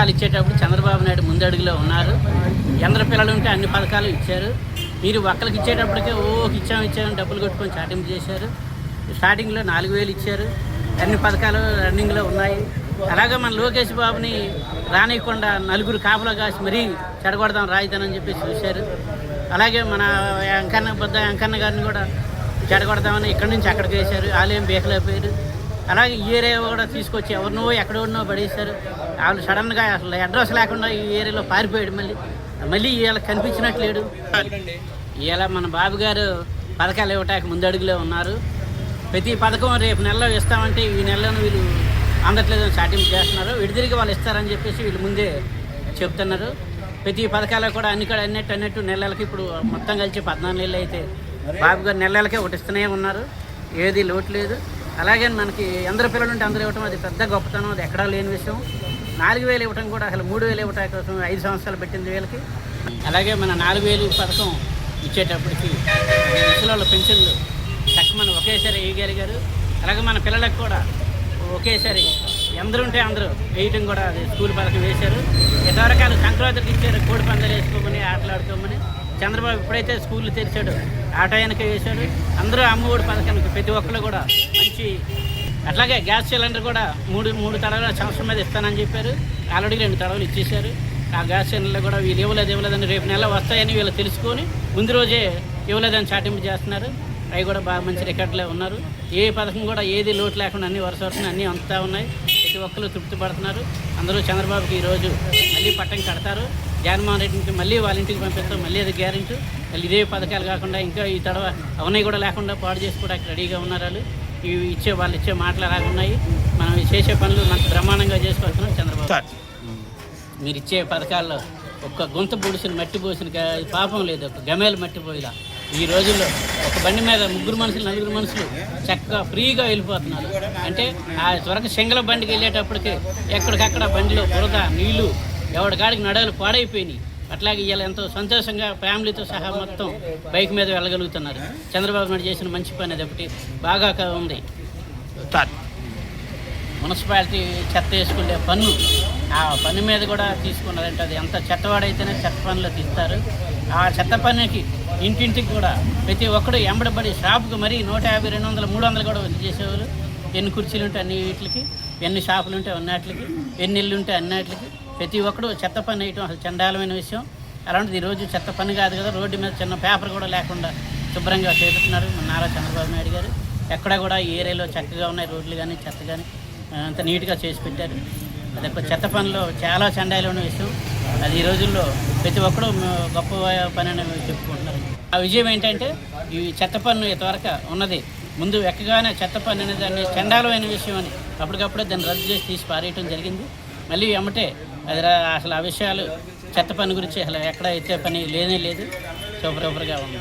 పథకాలు ఇచ్చేటప్పుడు చంద్రబాబు నాయుడు ముందడుగులో ఉన్నారు. ఎందరు పిల్లలు ఉంటే అన్ని పథకాలు ఇచ్చారు. మీరు ఒక్కరికి ఇచ్చేటప్పటికే ఓ ఇచ్చాం ఇచ్చామని డబ్బులు కొట్టుకొని చాటింపు చేశారు. స్టార్టింగ్లో నాలుగు వేలు ఇచ్చారు. అన్ని పథకాలు రన్నింగ్లో ఉన్నాయి. అలాగే మన లోకేష్ బాబుని రానియకుండా నలుగురు కాపులో కాసి మరీ చెడగొడదాం రాయిదానని చెప్పేసి చూశారు. అలాగే మన వెంకన్న బుద్ధ వెంకన్న గారిని కూడా చెడగొడదామని ఇక్కడి నుంచి అక్కడికి వేశారు. ఆలయం బీకలేకపోయారు అలాగే ఏరియా కూడా తీసుకొచ్చి ఎవరినో ఎక్కడో పడేశారు. వాళ్ళు సడన్గా అసలు అడ్రస్ లేకుండా ఈ ఏరియాలో పారిపోయాడు మళ్ళీ. మళ్ళీ ఇవాళ కనిపించినట్లేడు. ఇవాళ మన బాబు గారు పథకాలు ఇవ్వటానికి ముందడుగులో ఉన్నారు. ప్రతి పథకం రేపు నెలలో ఇస్తామంటే ఈ నెలలో వీళ్ళు అందట్లేదని చాటింపు చేస్తున్నారు. విడిదిరిగి వాళ్ళు ఇస్తారని చెప్పేసి వీళ్ళు ముందే చెప్తున్నారు. ప్రతి పథకాలు కూడా అన్ని కూడా అన్నట్టు అన్నట్టు నెలలకి ఇప్పుడు మొత్తం కలిసి పద్నాలుగు నెలలు అయితే బాబు గారు నెలలకే ఒకటి ఇస్తూనే ఉన్నారు. ఏది లోటు లేదు. అలాగే మనకి అందరు పిల్లలు ఉంటే అందరూ ఇవ్వటం అది పెద్ద గొప్పతనం. అది ఎక్కడా లేని విషయం. నాలుగు వేలు ఇవ్వటం కూడా అసలు మూడు వేలు ఇవ్వటం కోసం ఐదు సంవత్సరాలు పెట్టింది వీళ్ళకి. అలాగే మన నాలుగు వేలు పథకం ఇచ్చేటప్పటికి ముసలి పెన్షన్లు తక్కువ ఒకేసారి వేయగలిగారు అలాగే మన పిల్లలకు కూడా ఒకేసారి ఎందరు ఉంటే అందరూ వేయటం కూడా అది స్కూల్ పథకం వేశారు. ఇంతవరకు సంక్రాంతికి ఇచ్చారు కోడి పందాలు వేసుకోమని ఆటలాడుకోమని చంద్రబాబు ఎప్పుడైతే స్కూళ్ళు తెరిచాడు ఆ టయానికి వేశాడు. అందరూ అమ్మఒడి పథకానికి ప్రతి ఒక్కరు కూడా మంచి అట్లాగే గ్యాస్ సిలిండర్ కూడా మూడు మూడు తడవలు సంవత్సరం మీద ఇస్తానని చెప్పారు. ఆల్రెడీ రెండు తడవలు ఇచ్చేశారు. ఆ గ్యాస్ సిలిండర్ కూడా వీళ్ళు ఇవ్వలేదు ఇవ్వలేదని రేపు నెల వస్తాయని వీళ్ళు తెలుసుకొని ముందు రోజే ఇవ్వలేదని చాటింపు చేస్తున్నారు. అవి కూడా బాగా మంచి రికార్డులే ఉన్నారు. ఏ పథకం కూడా ఏది లోటు లేకుండా అన్ని వరుస వరుసన అన్నీ అంతా ఉన్నాయి. ప్రతి ఒక్కరు తృప్తి పడుతున్నారు. అందరూ చంద్రబాబుకి ఈరోజు మళ్ళీ పట్టం కడతారు. జగన్మోహన్ రెడ్డికి మళ్ళీ వాళ్ళ ఇంటికి పంపిస్తారు మళ్ళీ అది గ్యారెంటీ. మళ్ళీ ఇదే పథకాలు కాకుండా ఇంకా ఈ తడవ అవన్నీ కూడా లేకుండా పాడు చేసుకోవడానికి రెడీగా ఉన్నారు వాళ్ళు. ఇవి ఇచ్చే వాళ్ళు ఇచ్చే మాటలు అలాగున్నాయి మనం చేసే పనులు మనకు బ్రహ్మాండంగా చేసుకొస్తున్నాం చంద్రబాబు. మీరు ఇచ్చే పథకాల్లో ఒక్క గుంత పొడిసిన మట్టి పోసిన పాపం లేదు. ఒక గమేలు మట్టి పోయిలా. ఈ రోజుల్లో ఒక బండి మీద ముగ్గురు మనుషులు నలుగురు మనుషులు చక్కగా ఫ్రీగా వెళ్ళిపోతున్నారు. అంటే ఆ త్వరగా సింగల బండికి వెళ్ళేటప్పటికి ఎక్కడికక్కడ బండిలో బురద నీళ్ళు ఎవడి కాడికి నడవలు పాడైపోయినాయి. అట్లాగే ఇవాళ ఎంతో సంతోషంగా ఫ్యామిలీతో సహా మొత్తం బైక్ మీద వెళ్ళగలుగుతున్నారు. చంద్రబాబు నాయుడు చేసిన మంచి పని అది ఒకటి. బాగా ఉంది. మున్సిపాలిటీ చెత్త వేసుకునే పన్ను ఆ పన్ను మీద కూడా తీసుకున్నారంటే అది ఎంత చెత్తవాడైతేనే చెత్త పన్నులో తీస్తారు. ఆ చెత్త పన్నుకి ఇంటింటికి కూడా ప్రతి ఒక్కడు ఎంబడబడి షాపుకి మరీ నూట యాభై రెండు వందలు మూడు వందలు కూడా చేసేవారు ఎన్ని కుర్చీలు ఉంటే అన్ని వీటికి. ఎన్ని షాపులు ఉంటే అన్నిటికి ఎన్ని ఇల్లు ఉంటే అన్నిటికి ప్రతి ఒక్కడు చెత్త పని వేయటం అసలు చండాలమైన విషయం. అలాంటిది ఈరోజు చెత్త పని కాదు కదా రోడ్డు మీద చిన్న పేపర్ కూడా లేకుండా శుభ్రంగా చేస్తున్నారు మన నారా చంద్రబాబు నాయుడు గారు. ఎక్కడ కూడా ఈ ఏరియాలో చక్కగా ఉన్నాయి రోడ్లు కానీ చెత్త కానీ అంత నీట్గా చేసి పెట్టారు. అది ఒక చెత్త పనిలో చాలా చండాలమైన విషయం. అది ఈ రోజుల్లో ప్రతి ఒక్కరూ గొప్ప పని అని చెప్పుకుంటున్నారు. ఆ విజయం ఏంటంటే ఈ చెత్త పన్ను ఇంతవరకు ఉన్నది. ముందు ఎక్కగానే చెత్త పన్ను అనేది దాన్ని చండాలమైన విషయం అని అప్పటికప్పుడే దాన్ని రద్దు చేసి తీసి పారేయటం జరిగింది. మళ్ళీ ఎమ్మటే అది అసలు ఆ విషయాలు చెత్త పని గురించి అసలు ఎక్కడ అయితే పని లేనే లేదు. సూపర్ సూపర్గా ఉంది.